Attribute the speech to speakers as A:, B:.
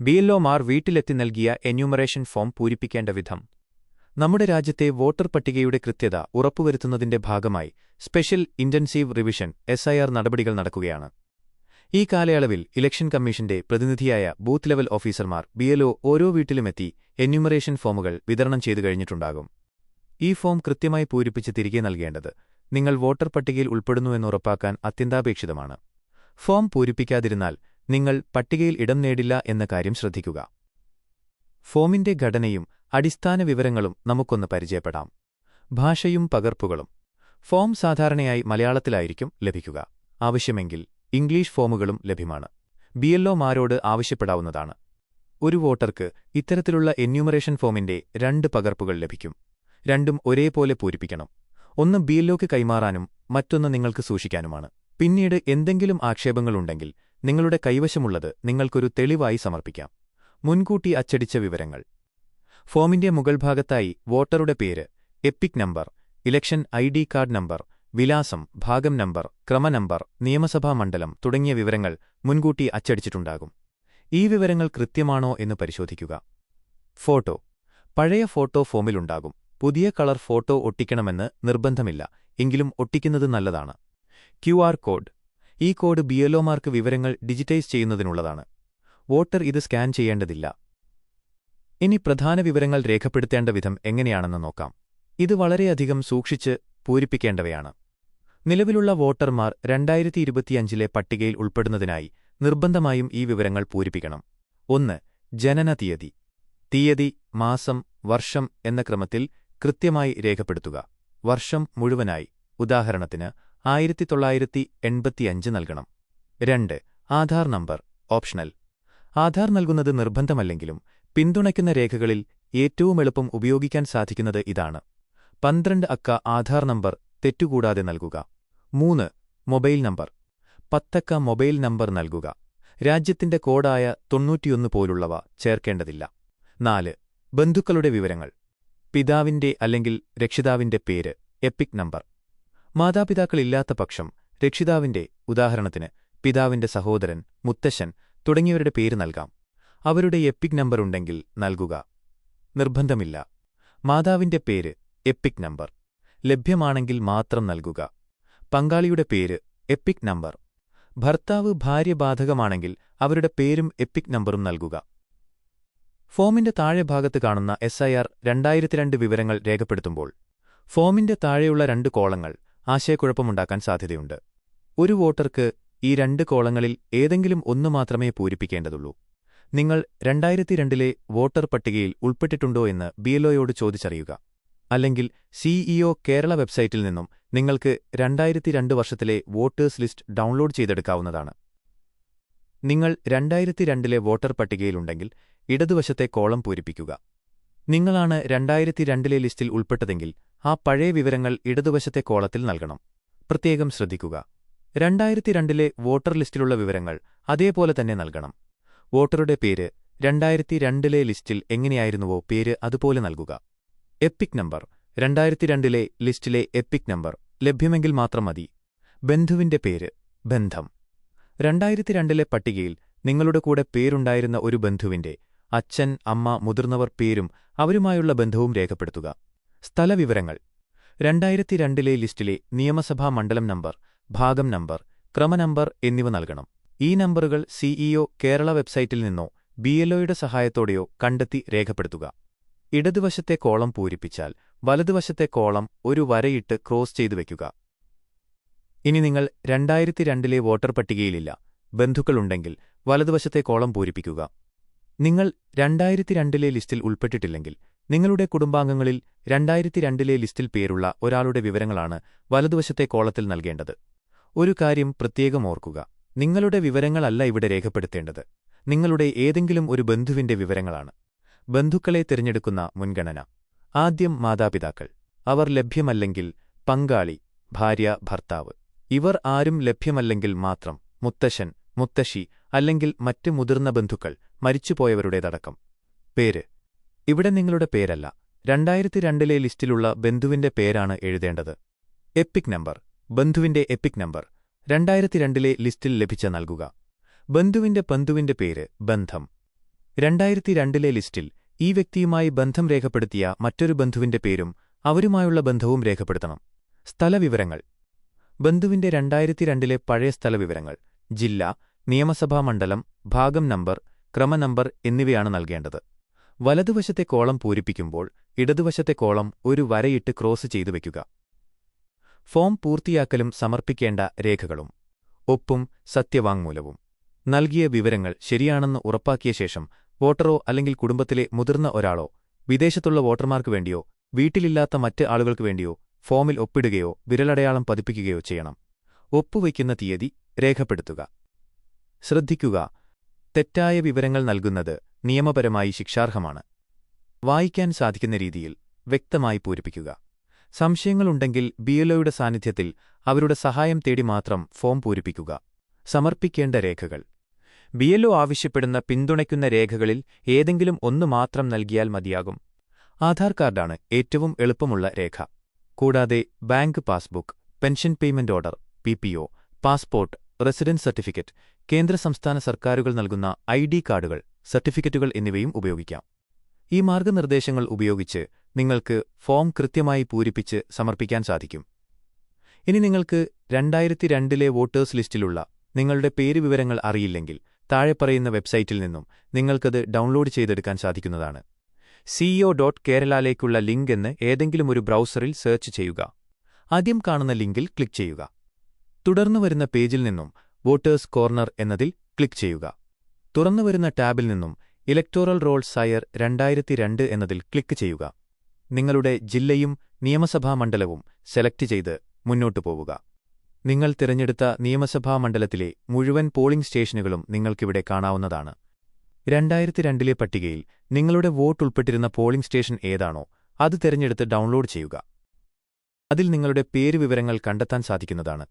A: ബിഎൽഒമാർ വീട്ടിലെത്തി നൽകിയ enumeration form പൂരിപ്പിക്കേണ്ട വിധം. നമ്മുടെ രാജ്യത്തെ വോട്ടർ പട്ടികയുടെ കൃത്യത ഉറപ്പുവരുത്തുന്നതിന്റെ ഭാഗമായി സ്പെഷ്യൽ ഇന്റൻസീവ് റിവിഷൻ എസ്ഐആർ നടപടികൾ നടക്കുകയാണ്. ഈ കാലയളവിൽ ഇലക്ഷൻ കമ്മീഷന്റെ പ്രതിനിധിയായ ബൂത്ത് ലെവൽ ഓഫീസർമാർ ബിഎൽഒ ഓരോ വീട്ടിലുമെത്തി എന്യൂമറേഷൻ ഫോമുകൾ വിതരണം ചെയ്തു കഴിഞ്ഞിട്ടുണ്ടാകും. ഈ ഫോം കൃത്യമായി പൂരിപ്പിച്ച് തിരികെ നൽകേണ്ടത് നിങ്ങൾ വോട്ടർ പട്ടികയിൽ ഉൾപ്പെടുന്നുവെന്ന് ഉറപ്പാക്കാൻ അത്യന്താപേക്ഷിതമാണ്. ഫോം പൂരിപ്പിക്കാതിരുന്നാൽ നിങ്ങൾ പട്ടികയിൽ ഇടം നേടില്ല എന്ന കാര്യം ശ്രദ്ധിക്കുക. ഫോമിന്റെ ഘടനയും അടിസ്ഥാന വിവരങ്ങളും നമുക്കൊന്ന് പരിചയപ്പെടാം. ഭാഷയും പകർപ്പുകളും. ഫോം സാധാരണയായി മലയാളത്തിലായിരിക്കും ലഭിക്കുക. ആവശ്യമെങ്കിൽ ഇംഗ്ലീഷ് ഫോമുകളും ലഭ്യമാണ്. ബിഎൽഒമാരോട് ആവശ്യപ്പെടാവുന്നതാണ്. ഒരു വോട്ടർക്ക് ഇത്തരത്തിലുള്ള എന്യൂമറേഷൻ ഫോമിന്റെ രണ്ട് പകർപ്പുകൾ ലഭിക്കും. രണ്ടും ഒരേപോലെ പൂരിപ്പിക്കണം. ഒന്ന് ബിഎൽഒക്ക് കൈമാറാനും മറ്റൊന്ന് നിങ്ങൾക്ക് സൂക്ഷിക്കാനുമാണ്. പിന്നീട് എന്തെങ്കിലും ആക്ഷേപങ്ങളുണ്ടെങ്കിൽ നിങ്ങളുടെ കൈവശമുള്ളത് നിങ്ങൾക്കൊരു തെളിവായി സമർപ്പിക്കാം. മുൻകൂട്ടി അച്ചടിച്ച വിവരങ്ങൾ. ഫോമിന്റെ മുകൾ ഭാഗത്തായി വോട്ടറുടെ പേര് EPIC number election I D card number വിലാസം ഭാഗം നമ്പർ ക്രമനമ്പർ നിയമസഭാ മണ്ഡലം തുടങ്ങിയ വിവരങ്ങൾ മുൻകൂട്ടി അച്ചടിച്ചിട്ടുണ്ടാകും. ഈ വിവരങ്ങൾ കൃത്യമാണോ എന്ന് പരിശോധിക്കുക. ഫോട്ടോ. പഴയ ഫോട്ടോ ഫോമിലുണ്ടാകും. പുതിയ കളർ ഫോട്ടോ ഒട്ടിക്കണമെന്ന് നിർബന്ധമില്ല. എങ്കിലും ഒട്ടിക്കുന്നത് നല്ലതാണ്. Q code. ഈ കോഡ് ബിഎൽഒമാർക്ക് വിവരങ്ങൾ ഡിജിറ്റൈസ് ചെയ്യുന്നതിനുള്ളതാണ്. വോട്ടർ ഇത് സ്കാൻ ചെയ്യേണ്ടതില്ല. ഇനി പ്രധാന വിവരങ്ങൾ രേഖപ്പെടുത്തേണ്ട വിധം എങ്ങനെയാണെന്ന് നോക്കാം. ഇത് വളരെയധികം സൂക്ഷിച്ച് പൂരിപ്പിക്കേണ്ടവയാണ്. നിലവിലുള്ള വോട്ടർമാർ രണ്ടായിരത്തി ഇരുപത്തിയഞ്ചിലെ പട്ടികയിൽ ഉൾപ്പെടുന്നതിനായി നിർബന്ധമായും ഈ വിവരങ്ങൾ പൂരിപ്പിക്കണം. ഒന്ന് ജനന തീയതി. തീയതി മാസം വർഷം എന്ന ക്രമത്തിൽ കൃത്യമായി രേഖപ്പെടുത്തുക. വർഷം മുഴുവനായി. ഉദാഹരണത്തിന് ആയിരത്തി തൊള്ളായിരത്തി എൺപത്തിയഞ്ച് നൽകണം. രണ്ട് ആധാർ നമ്പർ ഓപ്ഷണൽ. ആധാർ നൽകുന്നത് നിർബന്ധമല്ലെങ്കിലും പിന്തുണയ്ക്കുന്ന രേഖകളിൽ ഏറ്റവും എളുപ്പം ഉപയോഗിക്കാൻ സാധിക്കുന്നത് ഇതാണ്. പന്ത്രണ്ട് അക്ക ആധാർ നമ്പർ തെറ്റുകൂടാതെ നൽകുക. മൂന്ന് മൊബൈൽ നമ്പർ. പത്തക്ക മൊബൈൽ നമ്പർ നൽകുക. രാജ്യത്തിന്റെ കോഡായ തൊണ്ണൂറ്റിയൊന്ന് പോലുള്ളവ ചേർക്കേണ്ടതില്ല. നാല് ബന്ധുക്കളുടെ വിവരങ്ങൾ. പിതാവിന്റെ അല്ലെങ്കിൽ രക്ഷിതാവിന്റെ പേര് എപ്പിക് നമ്പർ. മാതാപിതാക്കളില്ലാത്ത പക്ഷം രക്ഷിതാവിന്റെ ഉദാഹരണത്തിന് പിതാവിന്റെ സഹോദരൻ മുത്തശ്ശൻ തുടങ്ങിയവരുടെ പേര് നൽകാം. അവരുടെ എപ്പിക് നമ്പർ ഉണ്ടെങ്കിൽ നൽകുക. നിർബന്ധമില്ല. മാതാവിന്റെ പേര് എപ്പിക് നമ്പർ. ലഭ്യമാണെങ്കിൽ മാത്രം നൽകുക. പങ്കാളിയുടെ പേര് എപ്പിക് നമ്പർ. ഭർത്താവ് ഭാര്യ ബാധകമാണെങ്കിൽ അവരുടെ പേരും എപ്പിക് നമ്പറും നൽകുക. ഫോമിന്റെ താഴെ ഭാഗത്ത് കാണുന്ന എസ് ഐ എസ്ഐആർ രണ്ടായിരത്തിരണ്ട് വിവരങ്ങൾ രേഖപ്പെടുത്തുമ്പോൾ ഫോമിന്റെ താഴെയുള്ള രണ്ട് കോളങ്ങൾ ആശയക്കുഴപ്പമുണ്ടാക്കാൻ സാധ്യതയുണ്ട്. ഒരു വോട്ടർക്ക് ഈ രണ്ട് കോളങ്ങളിൽ ഏതെങ്കിലും ഒന്ന് മാത്രമേ പൂരിപ്പിക്കേണ്ടതുള്ളൂ. നിങ്ങൾ രണ്ടായിരത്തി രണ്ടിലെ വോട്ടർ പട്ടികയിൽ ഉൾപ്പെട്ടിട്ടുണ്ടോ എന്ന് ബിഎൽഒയോട് ചോദിച്ചറിയുക. അല്ലെങ്കിൽ സിഇഒ കേരള വെബ്സൈറ്റിൽ നിന്നും നിങ്ങൾക്ക് രണ്ടായിരത്തി രണ്ട് വർഷത്തിലെ വോട്ടേഴ്സ് ലിസ്റ്റ് ഡൗൺലോഡ് ചെയ്തെടുക്കാവുന്നതാണ്. നിങ്ങൾ രണ്ടായിരത്തി രണ്ടിലെ വോട്ടർ പട്ടികയിലുണ്ടെങ്കിൽ ഇടതുവശത്തെ കോളം പൂരിപ്പിക്കുക. നിങ്ങളാണ് രണ്ടായിരത്തി രണ്ടിലെ ലിസ്റ്റിൽ ഉൾപ്പെട്ടതെങ്കിൽ ആ പഴയ വിവരങ്ങൾ ഇടതുവശത്തെ കോളത്തിൽ നൽകണം. പ്രത്യേകം ശ്രദ്ധിക്കുക. രണ്ടായിരത്തി രണ്ടിലെ വോട്ടർ ലിസ്റ്റിലുള്ള വിവരങ്ങൾ അതേപോലെ തന്നെ നൽകണം. വോട്ടറുടെ പേര് രണ്ടായിരത്തി രണ്ടിലെ ലിസ്റ്റിൽ എങ്ങനെയായിരുന്നുവോ പേര് അതുപോലെ നൽകുക. എപ്പിക് നമ്പർ രണ്ടായിരത്തി രണ്ടിലെ ലിസ്റ്റിലെ എപ്പിക് നമ്പർ ലഭ്യമെങ്കിൽ മാത്രം മതി. ബന്ധുവിന്റെ പേര് ബന്ധം. രണ്ടായിരത്തി രണ്ടിലെ പട്ടികയിൽ നിങ്ങളുടെ കൂടെ പേരുണ്ടായിരുന്ന ഒരു ബന്ധുവിന്റെ അച്ഛൻ അമ്മ മുതിർന്നവർ പേരും അവരുമായുള്ള ബന്ധവും രേഖപ്പെടുത്തുക. സ്ഥലവിവരങ്ങൾ. രണ്ടായിരത്തി രണ്ടിലെ ലിസ്റ്റിലെ നിയമസഭാ മണ്ഡലം നമ്പർ ഭാഗം നമ്പർ ക്രമനമ്പർ എന്നിവ നൽകണം. ഈ നമ്പറുകൾ സിഇഒ കേരള വെബ്സൈറ്റിൽ നിന്നോ ബിഎൽഒയുടെ സഹായത്തോടെയോ കണ്ടെത്തി രേഖപ്പെടുത്തുക. ഇടതുവശത്തെ കോളം പൂരിപ്പിച്ചാൽ വലതുവശത്തെ കോളം ഒരു വരയിട്ട് ക്രോസ് ചെയ്തു വയ്ക്കുക ഇനി നിങ്ങൾ രണ്ടായിരത്തി രണ്ടിലെ വോട്ടർ പട്ടികയിലില്ല. ബന്ധുക്കളുണ്ടെങ്കിൽ വലതുവശത്തെ കോളം പൂരിപ്പിക്കുക. നിങ്ങൾ രണ്ടായിരത്തി രണ്ടിലെ ലിസ്റ്റിൽ ഉൾപ്പെട്ടിട്ടില്ലെങ്കിൽ നിങ്ങളുടെ കുടുംബാംഗങ്ങളിൽ രണ്ടായിരത്തി രണ്ടിലെ ലിസ്റ്റിൽ പേരുള്ള ഒരാളുടെ വിവരങ്ങളാണ് വലതുവശത്തെ കോളത്തിൽ നൽകേണ്ടത്. ഒരു കാര്യം പ്രത്യേകം ഓർക്കുക. നിങ്ങളുടെ വിവരങ്ങളല്ല ഇവിടെ രേഖപ്പെടുത്തേണ്ടത്. നിങ്ങളുടെ ഏതെങ്കിലും ഒരു ബന്ധുവിന്റെ വിവരങ്ങളാണ്. ബന്ധുക്കളെ തിരഞ്ഞെടുക്കുന്ന മുൻഗണന. ആദ്യം മാതാപിതാക്കൾ. അവർ ലഭ്യമല്ലെങ്കിൽ പങ്കാളി ഭാര്യ ഭർത്താവ്. ഇവർ ആരും ലഭ്യമല്ലെങ്കിൽ മാത്രം മുത്തശ്ശൻ മുത്തശ്ശി അല്ലെങ്കിൽ മറ്റ് മുതിർന്ന ബന്ധുക്കൾ മരിച്ചുപോയവരുടേതടക്കം. പേര്. ഇവിടെ നിങ്ങളുടെ പേരല്ല. രണ്ടായിരത്തി രണ്ടിലെ ലിസ്റ്റിലുള്ള ബന്ധുവിന്റെ പേരാണ് എഴുതേണ്ടത്. EPIC number. ബന്ധുവിന്റെ എപ്പിക് നമ്പർ. രണ്ടായിരത്തി രണ്ടിലെ ലിസ്റ്റിൽ ലഭിച്ച നൽകുക. ബന്ധുവിന്റെ ബന്ധുവിന്റെ പേര് ബന്ധം. രണ്ടായിരത്തി രണ്ടിലെ ലിസ്റ്റിൽ ഈ വ്യക്തിയുമായി ബന്ധം രേഖപ്പെടുത്തിയ മറ്റൊരു ബന്ധുവിന്റെ പേരും അവരുമായുള്ള ബന്ധവും രേഖപ്പെടുത്തണം. സ്ഥലവിവരങ്ങൾ. ബന്ധുവിന്റെ രണ്ടായിരത്തി രണ്ടിലെ പഴയ സ്ഥലവിവരങ്ങൾ. ജില്ല നിയമസഭാ മണ്ഡലം ഭാഗം നമ്പർ ക്രമനമ്പർ എന്നിവയാണ് നൽകേണ്ടത്. വലതുവശത്തെ കോളം പൂരിപ്പിക്കുമ്പോൾ ഇടതുവശത്തെ കോളം ഒരു വരയിട്ട് ക്രോസ് ചെയ്തു വയ്ക്കുക ഫോം പൂർത്തിയാക്കലും സമർപ്പിക്കേണ്ട രേഖകളും. ഒപ്പും സത്യവാങ്മൂലവും. നൽകിയ വിവരങ്ങൾ ശരിയാണെന്ന് ഉറപ്പാക്കിയ ശേഷം വോട്ടറോ അല്ലെങ്കിൽ കുടുംബത്തിലെ മുതിർന്ന ഒരാളോ വിദേശത്തുള്ള വോട്ടർമാർക്ക് വേണ്ടിയോ വീട്ടിലില്ലാത്ത മറ്റ് ആളുകൾക്ക് വേണ്ടിയോ ഫോമിൽ ഒപ്പിടുകയോ വിരലടയാളം പതിപ്പിക്കുകയോ ചെയ്യണം. ഒപ്പുവയ്ക്കുന്ന തീയതി രേഖപ്പെടുത്തുക. ശ്രദ്ധിക്കുക. തെറ്റായ വിവരങ്ങൾ നൽകുന്നത് നിയമപരമായി ശിക്ഷാർഹമാണ്. വായിക്കാൻ സാധിക്കുന്ന രീതിയിൽ വ്യക്തമായി പൂരിപ്പിക്കുക. സംശയങ്ങളുണ്ടെങ്കിൽ ബിഎൽഒയുടെ സാന്നിധ്യത്തിൽ അവരുടെ സഹായം തേടി മാത്രം ഫോം പൂരിപ്പിക്കുക. സമർപ്പിക്കേണ്ട രേഖകൾ. ബിഎൽഒ ആവശ്യപ്പെടുന്ന പിന്തുണയ്ക്കുന്ന രേഖകളിൽ ഏതെങ്കിലും ഒന്നു മാത്രം നൽകിയാൽ മതിയാകും. ആധാർ കാർഡാണ് ഏറ്റവും എളുപ്പമുള്ള രേഖ. കൂടാതെ bank passbook pension payment order P passport residence certificate കേന്ദ്ര സംസ്ഥാന സർക്കാരുകൾ നൽകുന്ന ഐ ഡി കാർഡുകൾ സർട്ടിഫിക്കറ്റുകൾ എന്നിവയും ഉപയോഗിക്കാം. ഈ മാർഗനിർദ്ദേശങ്ങൾ ഉപയോഗിച്ച് നിങ്ങൾക്ക് ഫോം കൃത്യമായി പൂരിപ്പിച്ച് സമർപ്പിക്കാൻ സാധിക്കും. ഇനി നിങ്ങൾക്ക് രണ്ടായിരത്തി രണ്ടിലെ വോട്ടേഴ്സ് ലിസ്റ്റിലുള്ള നിങ്ങളുടെ പേര് വിവരങ്ങൾ അറിയില്ലെങ്കിൽ താഴെ പറയുന്ന വെബ്സൈറ്റിൽ നിന്നും നിങ്ങൾക്കത് ഡൗൺലോഡ് ചെയ്തെടുക്കാൻ സാധിക്കുന്നതാണ്. സിഇഒ ഡോട്ട് കേരളയിലേക്കുള്ള ലിങ്ക് എന്ന് ഏതെങ്കിലും ഒരു ബ്രൗസറിൽ സെർച്ച് ചെയ്യുക. ആദ്യം കാണുന്ന ലിങ്കിൽ ക്ലിക്ക് ചെയ്യുക. തുടർന്നു വരുന്ന പേജിൽ നിന്നും വോട്ടേഴ്സ് കോർണർ എന്നതിൽ ക്ലിക്ക് ചെയ്യുക. തുറന്നുവരുന്ന ടാബിൽ നിന്നും ഇലക്ടോറൽ റോൾ സയർ രണ്ടായിരത്തി രണ്ട് എന്നതിൽ ക്ലിക്ക് ചെയ്യുക. നിങ്ങളുടെ ജില്ലയും നിയമസഭാ മണ്ഡലവും സെലക്ട് ചെയ്ത് മുന്നോട്ടു പോവുക. നിങ്ങൾ തിരഞ്ഞെടുത്ത നിയമസഭാ മണ്ഡലത്തിലെ മുഴുവൻ പോളിംഗ് സ്റ്റേഷനുകളും നിങ്ങൾക്കിവിടെ കാണാവുന്നതാണ്. രണ്ടായിരത്തി രണ്ടിലെ പട്ടികയിൽ നിങ്ങളുടെ വോട്ട് ഉൾപ്പെട്ടിരുന്ന പോളിംഗ് സ്റ്റേഷൻ ഏതാണോ അത് തിരഞ്ഞെടുത്ത് ഡൗൺലോഡ് ചെയ്യുക. അതിൽ നിങ്ങളുടെ പേര് വിവരങ്ങൾ കണ്ടെത്താൻ സാധിക്കുന്നതാണ്.